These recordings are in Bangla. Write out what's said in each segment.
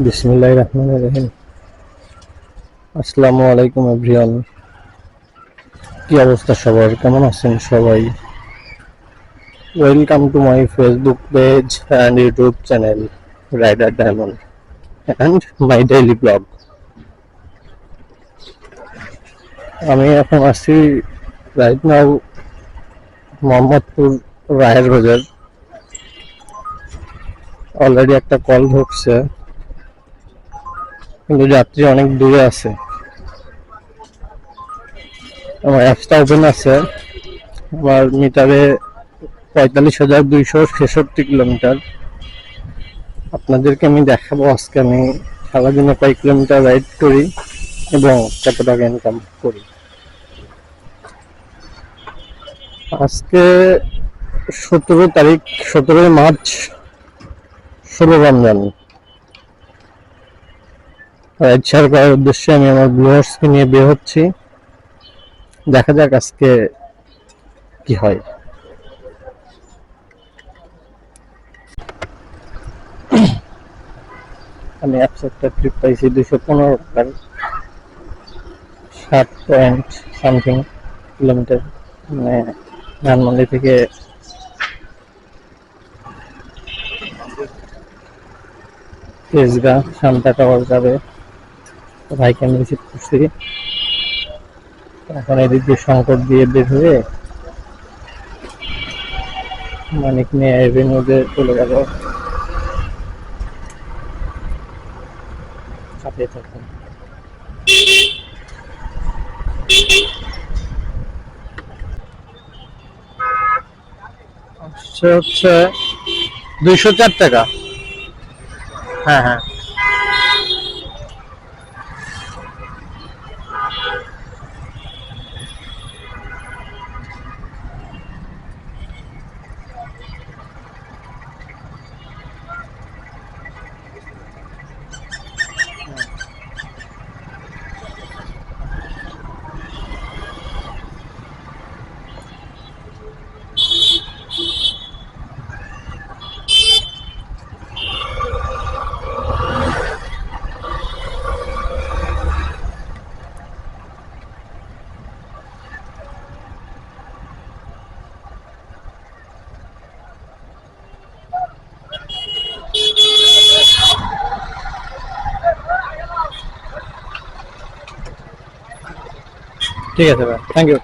বিসমিল্লাহ রহমান রহিম। আসসালামু আলাইকুম এভরিওয়ান। কি অবস্থা সবার? কেমন আছেন সবাই? Welcome to my Facebook page and YouTube channel rider diamond and my daily blog আমি এখন আছি রাইট নাও মোহাম্মদপুর রায়ের বাজার। অলরেডি একটা কল ঢুকছে। কিন্তু যাত্রী অনেক দূরে আছে। আমার অ্যাপসটা ওপেন আছে। আমার মিটারে পঁয়তাল্লিশ হাজার দুইশো ছেষট্টি কিলোমিটার। আপনাদেরকে আমি দেখাবো আজকে আমি সারাদিনে কয়েক কিলোমিটার রাইড করি এবং কত টাকা ইনকাম করি। আজকে সতেরো তারিখ, সতেরোই মার্চ ষোলো রমজান। শেয়ার করার উদ্দেশ্যে আমি আমার ব্লুয়ার্সকে নিয়ে বের হচ্ছি। দেখা যাক আজকে কি হয়। আমি একশো একটা ট্রিপ পাইছি দুশো পনেরো টাকার। পয়েন্ট সামথিং কিলোমিটার মানে ধানমন্ডি থেকে তেজগা শান্তা টাওয়ার যাবে। ভাইকে আমি রিসিভ করছি এখন এদিক দিয়ে সংকট দিয়ে বের হয়ে মানিক নিয়ে এভিনিউতে চলে গেল সাথে থাকুন। হচ্ছে দুইশো চার টাকা। হ্যাঁ হ্যাঁ। ঠিক আছে ভাই থ্যাংক ইউ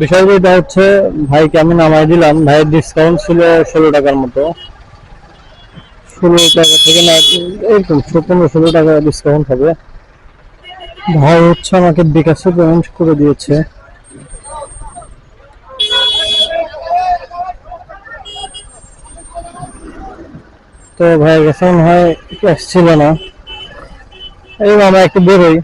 বিষয়টা হচ্ছে ভাইকে আমি নামাই দিলাম? ভাইয়ের ডিসকাউন্ট ছিল ষোলো টাকার মতো। ষোলো টাকা থেকে না এরকম পনেরো ষোলো টাকা ডিসকাউন্ট হবে। ভাই হচ্ছে আমাকে বিকাশে পেমেন্ট করে দিয়েছে। তো ভাই গেছে মনে হয় ক্যাশ ছিল না। এই আমরা একটু বেরোই।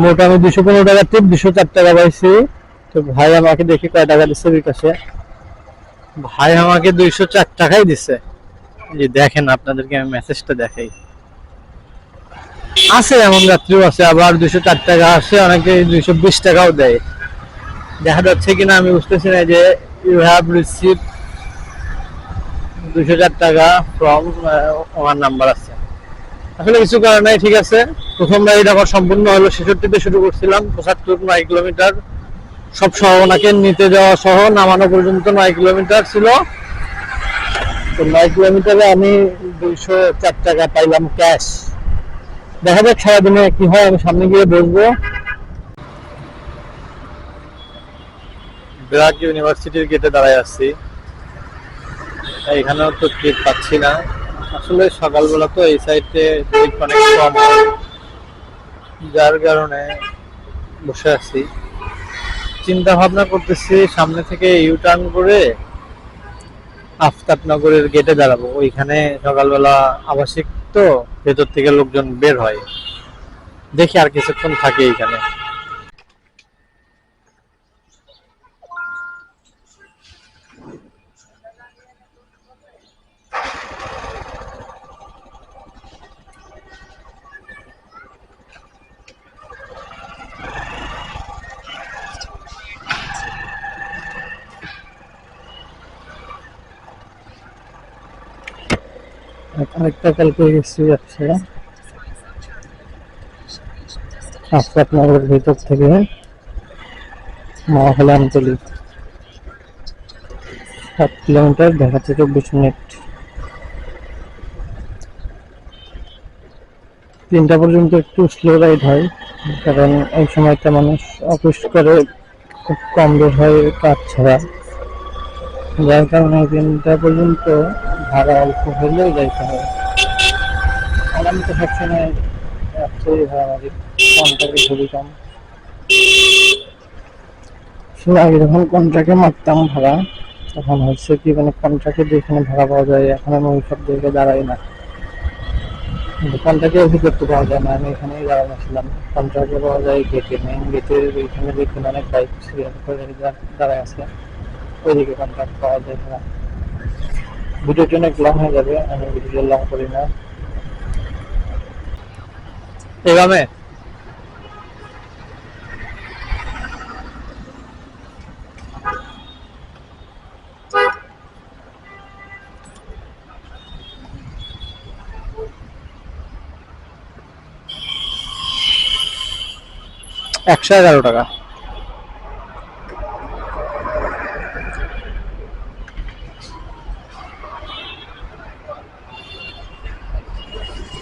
মোট আমি দুশো পনেরো টাকা টিপ দুশো চার টাকা পাইছি। তো ভাই আমাকে দেখি কয় টাকা দিচ্ছে বিকাশে ভাই আমাকে দুইশো চার টাকাই দিচ্ছে যে দেখেন আপনাদেরকে আমি মেসেজটা দেখাই। আছে এমন যাত্রীও আছে, আবার দুইশো চার টাকা আছে, অনেকে দুইশো বিশ টাকাও দেয়। দেখা যাচ্ছে কিনা আমি বুঝতেছি না যে ইউ হ্যাভ রিসিভ দুশো চার টাকা ফ্রম আমার নাম্বার আছে। আসলে কিছু করার নাই, ঠিক আছে? প্রথম রাইড আমার সম্পূর্ণ হলো ছেষট্টিতে শুরু করছিলাম, পঁচাত্তর নয় কিলোমিটার। সব সহ ওনাকে নিতে যাওয়া সহ নামানো পর্যন্ত নয় কিলোমিটার ছিল। তো নয় কিলোমিটারে আমি দুইশো চার টাকা পাইলাম ক্যাশ দেখা যাক সারাদিনে কি হয়, আমি সামনে গিয়ে বসবো। ব্রাক ইউনিভার্সিটির গেটে দাঁড়ায় আছি। এখানেও তো টিপ পাচ্ছি না। আসলে সকালবেলা তো এই সাইডে টিপ অনেক কম যার কারণে বসে আছি। চিন্তা ভাবনা করতেছি, সামনে থেকে ইউ টার্ন করে আফতাবনগরের গেটে দাঁড়াবো। ওইখানে সকালবেলা আবাসিক তো, ভেতর থেকে লোকজন বের হয়। দেখি আর কিছুক্ষণ থাকে এইখানে। আরেকটা কালকে গেছি যাচ্ছে। আফতাবনগরের ভিতর থেকে মহাখালী আমতলি সাত কিলোমিটার দেখাচ্ছে চব্বিশ মিনিট। তিনটা পর্যন্ত একটু স্লো রাইড হয়, কারণ এই সময়টা মানুষ অফিস করে, খুব কম বের হয় কাজ ছাড়া। যার কারণে তিনটা পর্যন্ত ভাড়া অল্প হলেও যাইতে হয়। আর আমি তো সবসময় রাত্রেই ভাড়া মারি কন্ট্রাক্টে যখন কন্ট্রাক্টে মারতাম ভাড়া, তখন হচ্ছে কি মানে কন্ট্রাক্টে যেখানে ভাড়া পাওয়া যায়, এখন আমি ওই সব জায়গায় দাঁড়াই না। কন্ট্রাক্টে অভিজ্ঞতা পাওয়া যায় না, আমি এখানেই দাঁড়ানো ছিলাম। কন্ট্রাক্টে পাওয়া যায় গেটে মেইন গেটের ওইখানে দেখুন অনেক বাইক দাঁড়ায় আছে। ওইদিকে কন্ট্রাক্ট পাওয়া যায় না ভিডিওটি অনেক লং হয়ে যাবে আমি ভিডিও লং করি না। এভাবে একশো এগারো টাকা।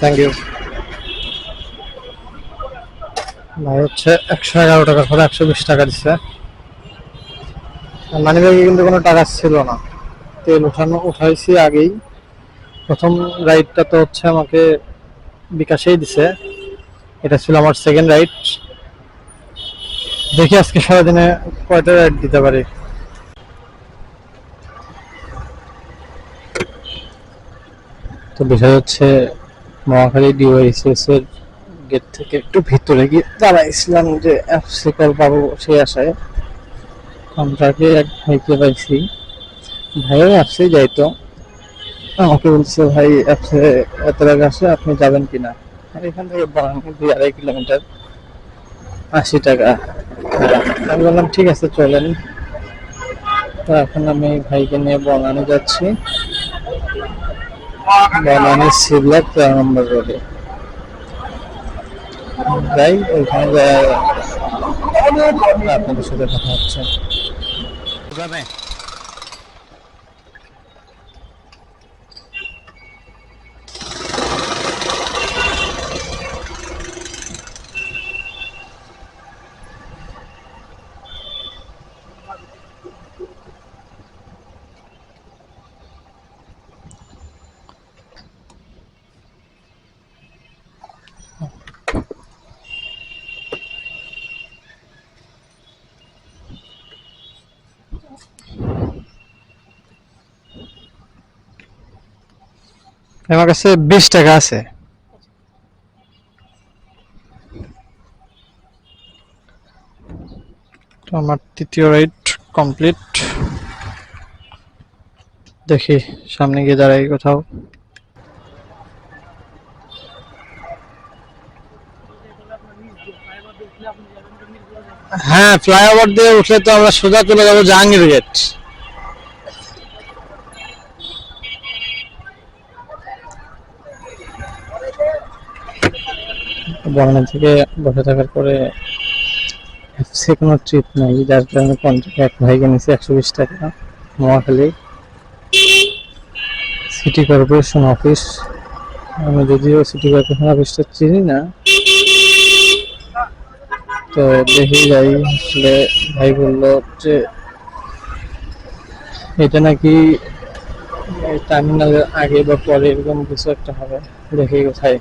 থ্যাংক ইউ ভাই হচ্ছে একশো এগারো টাকা করে, একশো বিশ টাকা দিচ্ছে মানি ব্যাগে কিন্তু কোনো টাকা ছিল না। তেল উঠানো, উঠাইছি আগেই। প্রথম রাইডটা তো হচ্ছে আমাকে বিকাশেই দিছে। এটা ছিল আমার সেকেন্ড রাইড দেখি আজকে সারাদিনে কয়টা রাইড দিতে পারি। তো বিষয় হচ্ছে মহাখালী ডিওয়াইসিএস এর গেট থেকে একটু ভিতরে গিয়ে দাঁড়াইছিলাম যে অ্যাপসে কল পাবো সেই আশায়। কন্ট্রাক্টে এক ভাইকে পাইছি। ভাইও অ্যাপসে যাইতো আমাকে বলছে, ভাই অ্যাপসে এত টাকা আসে আপনি যাবেন কিনা? এখান থেকে বানানো দুই আড়াই কিলোমিটার। আশি টাকা। আমি বললাম, ঠিক আছে, চলেন। তো এখন আমি ভাইকে নিয়ে বনানি যাচ্ছি। বনানি শিবলা তেরো নম্বর রোডে। যাই ওইখানে আপনাদের সাথে কথা হচ্ছে। আমার কাছে বিশ টাকা আছে। আমার তৃতীয় রাইড কমপ্লিট দেখি, সামনে গিয়ে দাঁড়াই কোথাও। হ্যাঁ ফ্লাইওভার দিয়ে উঠলে তো আমরা সোজা চলে যাব জাহাঙ্গীর গেট বর্ণা থেকে বসে থাকার পরে সে কোনো ট্রিপ নাই, যার কারণে কন্ট্রাক্ট এক ভাইকে নিয়েছে একশো বিশ টাকা, নোয়াখালী সিটি কর্পোরেশন অফিস আমি যদিও সিটি কর্পোরেশন অফিসটা চিনি না, তো দেখি যাই, আসলে ভাই বলল যে এটা নাকি টার্মিনালের আগে বা পরে এরকম কিছু একটা হবে, দেখি কোথায়।